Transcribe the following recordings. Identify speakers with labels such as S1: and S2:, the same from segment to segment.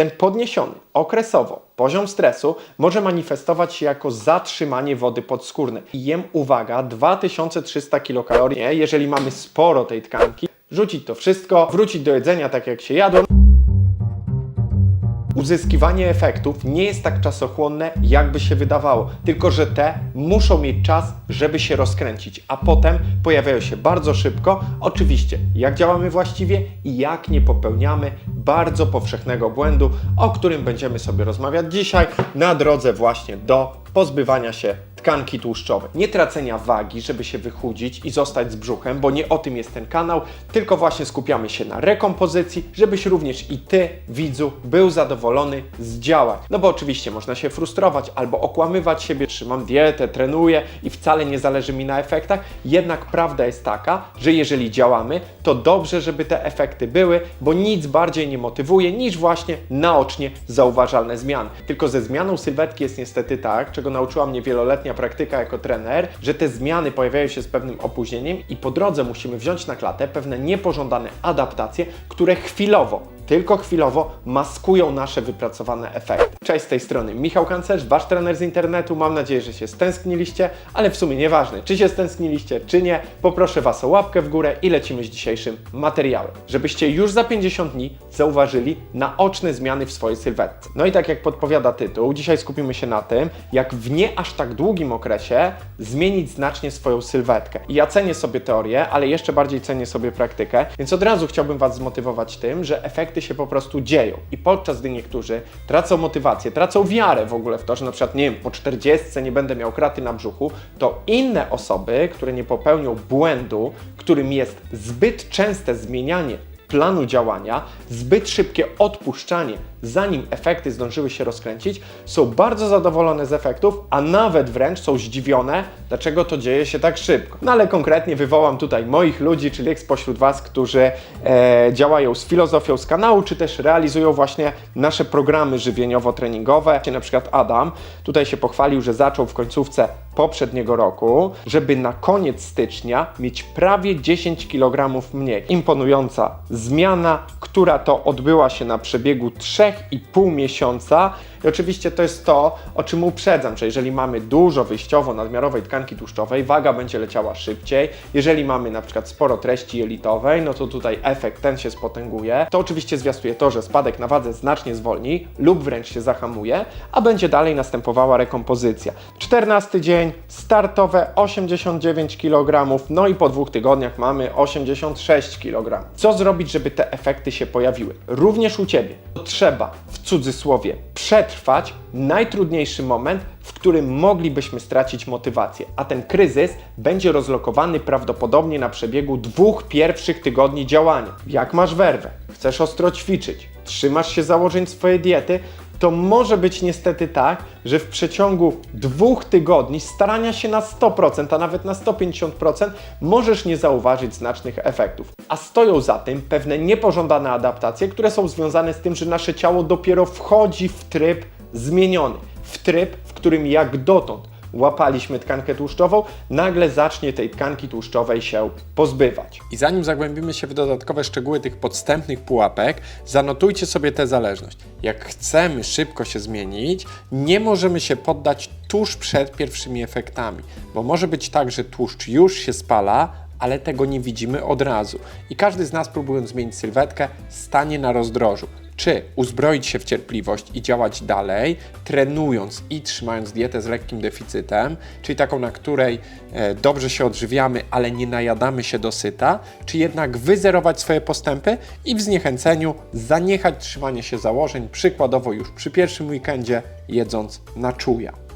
S1: ten podniesiony okresowo poziom stresu może manifestować się jako zatrzymanie wody podskórnej. Jem, uwaga, 2300 kilokalorii. Jeżeli mamy sporo tej tkanki, rzucić to wszystko, wrócić do jedzenia tak jak się jadło. Uzyskiwanie efektów nie jest tak czasochłonne, jakby się wydawało, tylko że te muszą mieć czas, żeby się rozkręcić, a potem pojawiają się bardzo szybko. Oczywiście, jak działamy właściwie i jak nie popełniamy bardzo powszechnego błędu, o którym będziemy sobie rozmawiać dzisiaj na drodze właśnie do pozbywania się tkanki tłuszczowej. Nie tracenia wagi, żeby się wychudzić i zostać z brzuchem, bo nie o tym jest ten kanał, tylko właśnie skupiamy się na rekompozycji, żebyś również i ty, widzu, był zadowolony z działań. No bo oczywiście można się frustrować albo okłamywać siebie, trzymam dietę, trenuję i wcale nie zależy mi na efektach. Jednak prawda jest taka, że jeżeli działamy, to dobrze, żeby te efekty były, bo nic bardziej nie motywuje niż właśnie naocznie zauważalne zmiany. Tylko ze zmianą sylwetki jest niestety tak, czego nauczyła mnie wieloletnia praktyka jako trener, że te zmiany pojawiają się z pewnym opóźnieniem i po drodze musimy wziąć na klatę pewne niepożądane adaptacje, które chwilowo tylko chwilowo maskują nasze wypracowane efekty. Cześć z tej strony Michał Kancerz, Wasz trener z internetu. Mam nadzieję, że się stęskniliście, ale w sumie nieważne, czy się stęskniliście, czy nie. Poproszę Was o łapkę w górę i lecimy z dzisiejszym materiałem. Żebyście już za 50 dni zauważyli naoczne zmiany w swojej sylwetce. No i tak jak podpowiada tytuł, dzisiaj skupimy się na tym, jak w nie aż tak długim okresie zmienić znacznie swoją sylwetkę. I ja cenię sobie teorię, ale jeszcze bardziej cenię sobie praktykę, więc od razu chciałbym Was zmotywować tym, że efekty się po prostu dzieją. I podczas gdy niektórzy tracą motywację, tracą wiarę w ogóle w to, że na przykład, nie wiem, po 40 nie będę miał kraty na brzuchu, to inne osoby, które nie popełnią błędu, którym jest zbyt częste zmienianie planu działania, zbyt szybkie odpuszczanie, zanim efekty zdążyły się rozkręcić, są bardzo zadowolone z efektów, a nawet wręcz są zdziwione, dlaczego to dzieje się tak szybko. No ale konkretnie wywołam tutaj moich ludzi, czyli spośród Was, którzy e, działają z filozofią z kanału, czy też realizują właśnie nasze programy żywieniowo-treningowe. Na przykład Adam tutaj się pochwalił, że zaczął w końcówce poprzedniego roku, żeby na koniec stycznia mieć prawie 10 kg mniej. Imponująca zmiana, która to odbyła się na przebiegu 3,5 miesiąca. I oczywiście to jest to, o czym uprzedzam, że jeżeli mamy dużo wyjściowo nadmiarowej tkanki tłuszczowej, waga będzie leciała szybciej. Jeżeli mamy na przykład sporo treści jelitowej, no to tutaj efekt ten się spotęguje. To oczywiście zwiastuje to, że spadek na wadze znacznie zwolni lub wręcz się zahamuje, a będzie dalej następowała rekompozycja. 14 dzień, startowe 89 kg, no i po dwóch tygodniach mamy 86 kg. Co zrobić, żeby te efekty się pojawiły? Również u Ciebie. Trzeba w cudzysłowie przetrwać najtrudniejszy moment, w którym moglibyśmy stracić motywację, a ten kryzys będzie rozlokowany prawdopodobnie na przebiegu dwóch pierwszych tygodni działania. Jak masz werwę, chcesz ostro ćwiczyć, trzymasz się założeń swojej diety, to może być niestety tak, że w przeciągu dwóch tygodni starania się na 100%, a nawet na 150% możesz nie zauważyć znacznych efektów. A stoją za tym pewne niepożądane adaptacje, które są związane z tym, że nasze ciało dopiero wchodzi w tryb zmieniony, w tryb, w którym jak dotąd łapaliśmy tkankę tłuszczową, nagle zacznie tej tkanki tłuszczowej się pozbywać.
S2: I zanim zagłębimy się w dodatkowe szczegóły tych podstępnych pułapek, zanotujcie sobie tę zależność. Jak chcemy szybko się zmienić, nie możemy się poddać tuż przed pierwszymi efektami, bo może być tak, że tłuszcz już się spala, ale tego nie widzimy od razu. I każdy z nas, próbując zmienić sylwetkę, stanie na rozdrożu. Czy uzbroić się w cierpliwość i działać dalej, trenując i trzymając dietę z lekkim deficytem, czyli taką, na której e, dobrze się odżywiamy, ale nie najadamy się dosyta, czy jednak wyzerować swoje postępy i w zniechęceniu zaniechać trzymania się założeń, przykładowo już przy pierwszym weekendzie jedząc na czuja.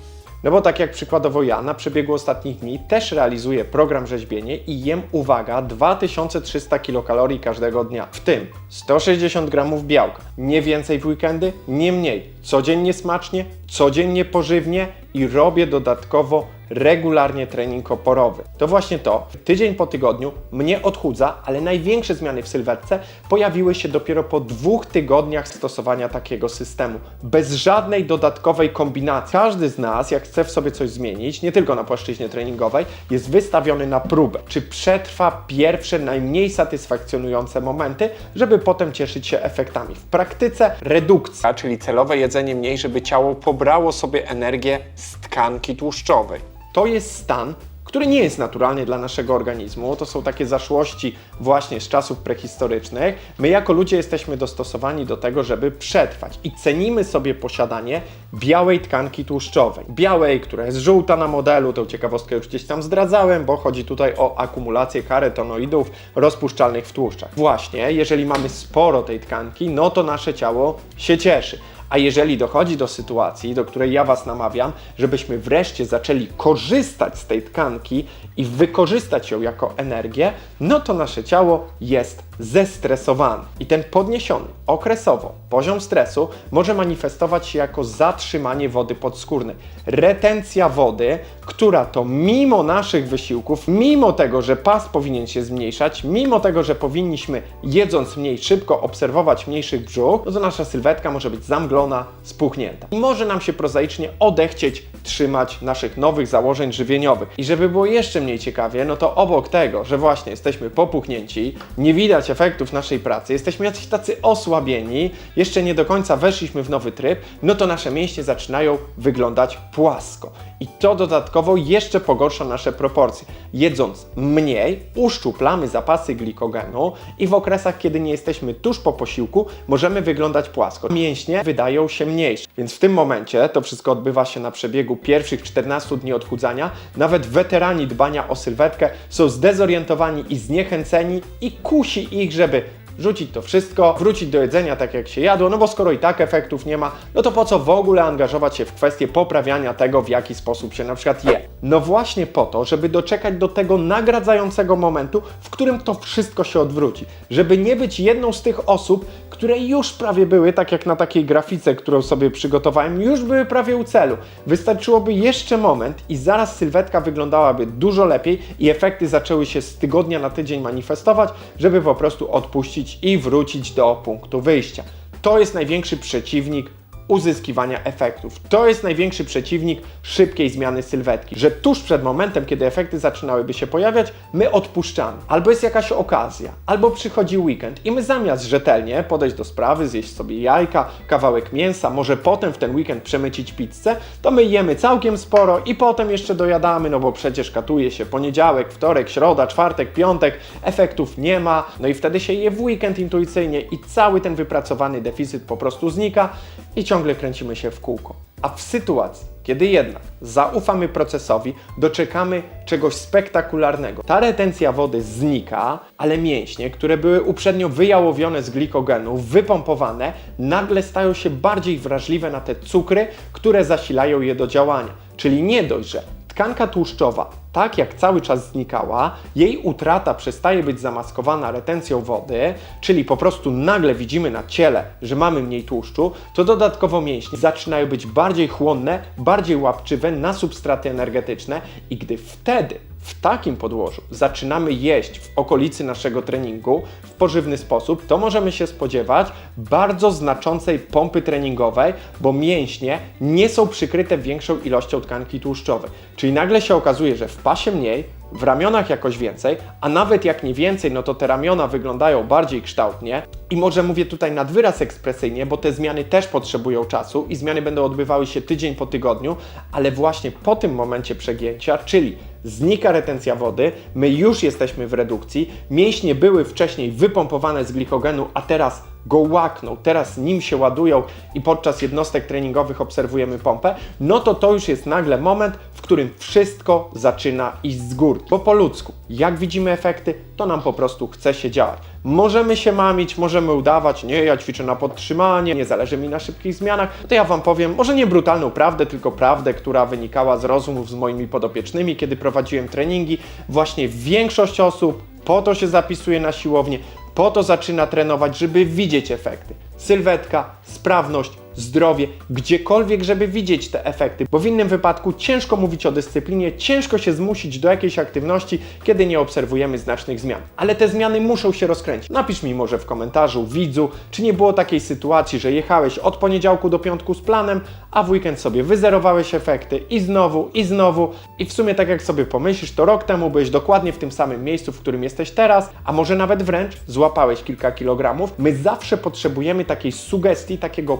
S1: No bo tak jak przykładowo ja na przebiegu ostatnich dni też realizuję program rzeźbienie i jem, uwaga, 2300 kilokalorii każdego dnia, w tym 160 gramów białka. Nie więcej w weekendy, nie mniej. Codziennie smacznie, codziennie pożywnie i robię dodatkowo regularnie trening oporowy. To właśnie to, tydzień po tygodniu mnie odchudza, ale największe zmiany w sylwetce pojawiły się dopiero po dwóch tygodniach stosowania takiego systemu. Bez żadnej dodatkowej kombinacji. Każdy z nas, jak chce w sobie coś zmienić, nie tylko na płaszczyźnie treningowej, jest wystawiony na próbę. Czy przetrwa pierwsze, najmniej satysfakcjonujące momenty, żeby potem cieszyć się efektami. W praktyce redukcja,
S2: czyli celowe jedzenie mniej, żeby ciało pobrało sobie energię z tkanki tłuszczowej.
S1: to jest stan, który nie jest naturalny dla naszego organizmu. To są takie zaszłości właśnie z czasów prehistorycznych. My jako ludzie jesteśmy dostosowani do tego, żeby przetrwać i cenimy sobie posiadanie białej tkanki tłuszczowej. Białej, która jest żółta na modelu, tą ciekawostkę już gdzieś tam zdradzałem, bo chodzi tutaj o akumulację karetonoidów rozpuszczalnych w tłuszczach. Właśnie, jeżeli mamy sporo tej tkanki, no to nasze ciało się cieszy. A jeżeli dochodzi do sytuacji, do której ja Was namawiam, żebyśmy wreszcie zaczęli korzystać z tej tkanki i wykorzystać ją jako energię, no to nasze ciało jest zestresowane. I ten podniesiony okresowo poziom stresu może manifestować się jako zatrzymanie wody podskórnej. Retencja wody, która to mimo naszych wysiłków, mimo tego, że pas powinien się zmniejszać, mimo tego, że powinniśmy jedząc mniej szybko obserwować mniejszych brzuch, no to nasza sylwetka może być zamglona, spuchnięta. I może nam się prozaicznie odechcieć trzymać naszych nowych założeń żywieniowych. I żeby było jeszcze mniej ciekawie, no to obok tego, że właśnie jesteśmy popuchnięci, nie widać efektów naszej pracy, jesteśmy jacyś tacy osłabieni, jeszcze nie do końca weszliśmy w nowy tryb, no to nasze mięśnie zaczynają wyglądać płasko. I to dodatkowo jeszcze pogorsza nasze proporcje. Jedząc mniej, uszczuplamy zapasy glikogenu i w okresach, kiedy nie jesteśmy tuż po posiłku, możemy wyglądać płasko. Mięśnie wydają się mniejsze. Więc w tym momencie to wszystko odbywa się na przebiegu pierwszych 14 dni odchudzania. Nawet weterani dbania o sylwetkę są zdezorientowani i zniechęceni i kusi ich, żeby rzucić to wszystko, wrócić do jedzenia tak jak się jadło, no bo skoro i tak efektów nie ma, no to po co w ogóle angażować się w kwestię poprawiania tego, w jaki sposób się na przykład je? No właśnie po to, żeby doczekać do tego nagradzającego momentu, w którym to wszystko się odwróci. Żeby nie być jedną z tych osób, które już prawie były, tak jak na takiej grafice, którą sobie przygotowałem, już były prawie u celu. Wystarczyłoby jeszcze moment i zaraz sylwetka wyglądałaby dużo lepiej i efekty zaczęły się z tygodnia na tydzień manifestować, żeby po prostu odpuścić i wrócić do punktu wyjścia. To jest największy przeciwnik uzyskiwania efektów. To jest największy przeciwnik szybkiej zmiany sylwetki, że tuż przed momentem, kiedy efekty zaczynałyby się pojawiać, my odpuszczamy. Albo jest jakaś okazja, albo przychodzi weekend i my zamiast rzetelnie podejść do sprawy, zjeść sobie jajka, kawałek mięsa, może potem w ten weekend przemycić pizzę, to my jemy całkiem sporo i potem jeszcze dojadamy, no bo przecież katuje się poniedziałek, wtorek, środa, czwartek, piątek, efektów nie ma, no i wtedy się je w weekend intuicyjnie i cały ten wypracowany deficyt po prostu znika i ciągle kręcimy się w kółko. A w sytuacji, kiedy jednak zaufamy procesowi, doczekamy czegoś spektakularnego. Ta retencja wody znika, ale mięśnie, które były uprzednio wyjałowione z glikogenu, wypompowane, nagle stają się bardziej wrażliwe na te cukry, które zasilają je do działania. Czyli nie dość, że tkanka tłuszczowa, tak jak cały czas znikała, jej utrata przestaje być zamaskowana retencją wody, czyli po prostu nagle widzimy na ciele, że mamy mniej tłuszczu, to dodatkowo mięśnie zaczynają być bardziej chłonne, bardziej łapczywe na substraty energetyczne i gdy wtedy w takim podłożu zaczynamy jeść w okolicy naszego treningu w pożywny sposób, to możemy się spodziewać bardzo znaczącej pompy treningowej, bo mięśnie nie są przykryte większą ilością tkanki tłuszczowej. Czyli nagle się okazuje, że w pasie mniej, w ramionach jakoś więcej, a nawet jak nie więcej, no to te ramiona wyglądają bardziej kształtnie. I może mówię tutaj nad wyraz ekspresyjnie, bo te zmiany też potrzebują czasu i zmiany będą odbywały się tydzień po tygodniu, ale właśnie po tym momencie przegięcia, czyli znika retencja wody, my już jesteśmy w redukcji, mięśnie były wcześniej wypompowane z glikogenu, a teraz go łakną, teraz nim się ładują i podczas jednostek treningowych obserwujemy pompę, no to to już jest nagle moment, w którym wszystko zaczyna iść z góry. Bo po ludzku, jak widzimy efekty, to nam po prostu chce się działać. Możemy się mamić, możemy udawać, nie, ja ćwiczę na podtrzymanie, nie zależy mi na szybkich zmianach, to ja Wam powiem, może nie brutalną prawdę, tylko prawdę, która wynikała z rozmów z moimi podopiecznymi, kiedy prowadziłem treningi. Właśnie większość osób po to się zapisuje na siłownię, po to zaczyna trenować, żeby widzieć efekty. Sylwetka, sprawność, zdrowie, gdziekolwiek, żeby widzieć te efekty, bo w innym wypadku ciężko mówić o dyscyplinie, ciężko się zmusić do jakiejś aktywności, kiedy nie obserwujemy znacznych zmian. Ale te zmiany muszą się rozkręcić. Napisz mi może w komentarzu, widzu, czy nie było takiej sytuacji, że jechałeś od poniedziałku do piątku z planem, a w weekend sobie wyzerowałeś efekty i znowu, i znowu. I w sumie tak jak sobie pomyślisz, to rok temu byłeś dokładnie w tym samym miejscu, w którym jesteś teraz, a może nawet wręcz złapałeś kilka kilogramów. My zawsze potrzebujemy takiej sugestii, takiego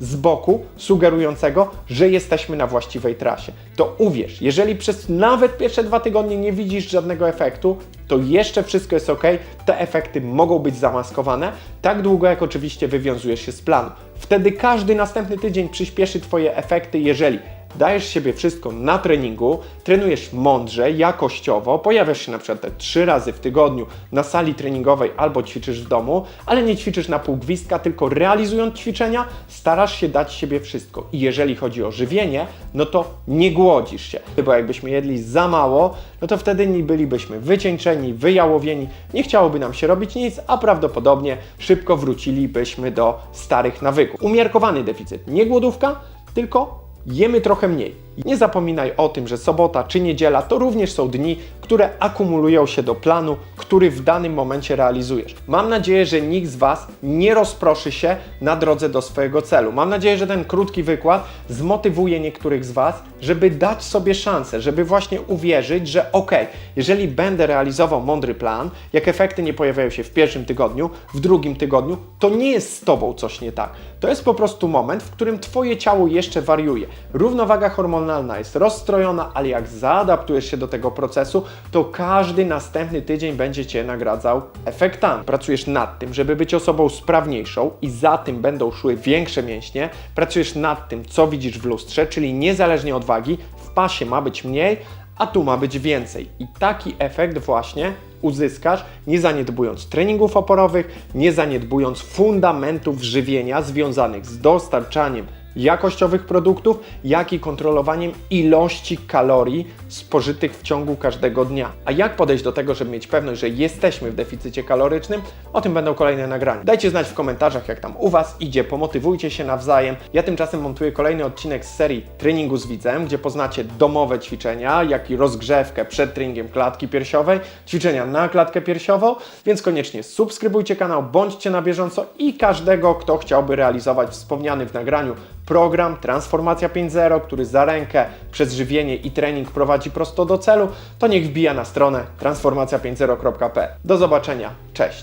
S1: z boku, sugerującego, że jesteśmy na właściwej trasie. To uwierz, jeżeli przez nawet pierwsze dwa tygodnie nie widzisz żadnego efektu, to jeszcze wszystko jest ok, te efekty mogą być zamaskowane, tak długo jak oczywiście wywiązujesz się z planu. Wtedy każdy następny tydzień przyspieszy Twoje efekty, jeżeli dajesz siebie wszystko na treningu, trenujesz mądrze, jakościowo, pojawiasz się na przykład te trzy razy w tygodniu na sali treningowej albo ćwiczysz w domu, ale nie ćwiczysz na pół gwizdka, tylko realizując ćwiczenia, starasz się dać siebie wszystko. I jeżeli chodzi o żywienie, no to nie głodzisz się, bo jakbyśmy jedli za mało, no to wtedy nie bylibyśmy wycieńczeni, wyjałowieni, nie chciałoby nam się robić nic, a prawdopodobnie szybko wrócilibyśmy do starych nawyków. Umiarkowany deficyt, nie głodówka, tylko jemy trochę mniej. Nie zapominaj o tym, że sobota czy niedziela to również są dni, które akumulują się do planu, który w danym momencie realizujesz. Mam nadzieję, że nikt z Was nie rozproszy się na drodze do swojego celu. Mam nadzieję, że ten krótki wykład zmotywuje niektórych z Was, żeby dać sobie szansę, żeby właśnie uwierzyć, że ok, jeżeli będę realizował mądry plan, jak efekty nie pojawiają się w pierwszym tygodniu, w drugim tygodniu, to nie jest z Tobą coś nie tak. To jest po prostu moment, w którym Twoje ciało jeszcze wariuje. Równowaga hormonalna jest rozstrojona, ale jak zaadaptujesz się do tego procesu, to każdy następny tydzień będzie Cię nagradzał efektami. Pracujesz nad tym, żeby być osobą sprawniejszą i za tym będą szły większe mięśnie. Pracujesz nad tym, co widzisz w lustrze, czyli niezależnie od wagi, w pasie ma być mniej, a tu ma być więcej. I taki efekt właśnie uzyskasz, nie zaniedbując treningów oporowych, nie zaniedbując fundamentów żywienia związanych z dostarczaniem jakościowych produktów, jak i kontrolowaniem ilości kalorii spożytych w ciągu każdego dnia. A jak podejść do tego, żeby mieć pewność, że jesteśmy w deficycie kalorycznym? O tym będą kolejne nagrania. Dajcie znać w komentarzach, jak tam u Was idzie, pomotywujcie się nawzajem. Ja tymczasem montuję kolejny odcinek z serii Treningu z Widzem, gdzie poznacie domowe ćwiczenia, jak i rozgrzewkę przed treningiem klatki piersiowej, ćwiczenia na klatkę piersiową, więc koniecznie subskrybujcie kanał, bądźcie na bieżąco i każdego, kto chciałby realizować wspomniany w nagraniu program Transformacja 5.0, który za rękę przez żywienie i trening prowadzi prosto do celu, to niech wbija na stronę transformacja50.pl. Do zobaczenia, cześć!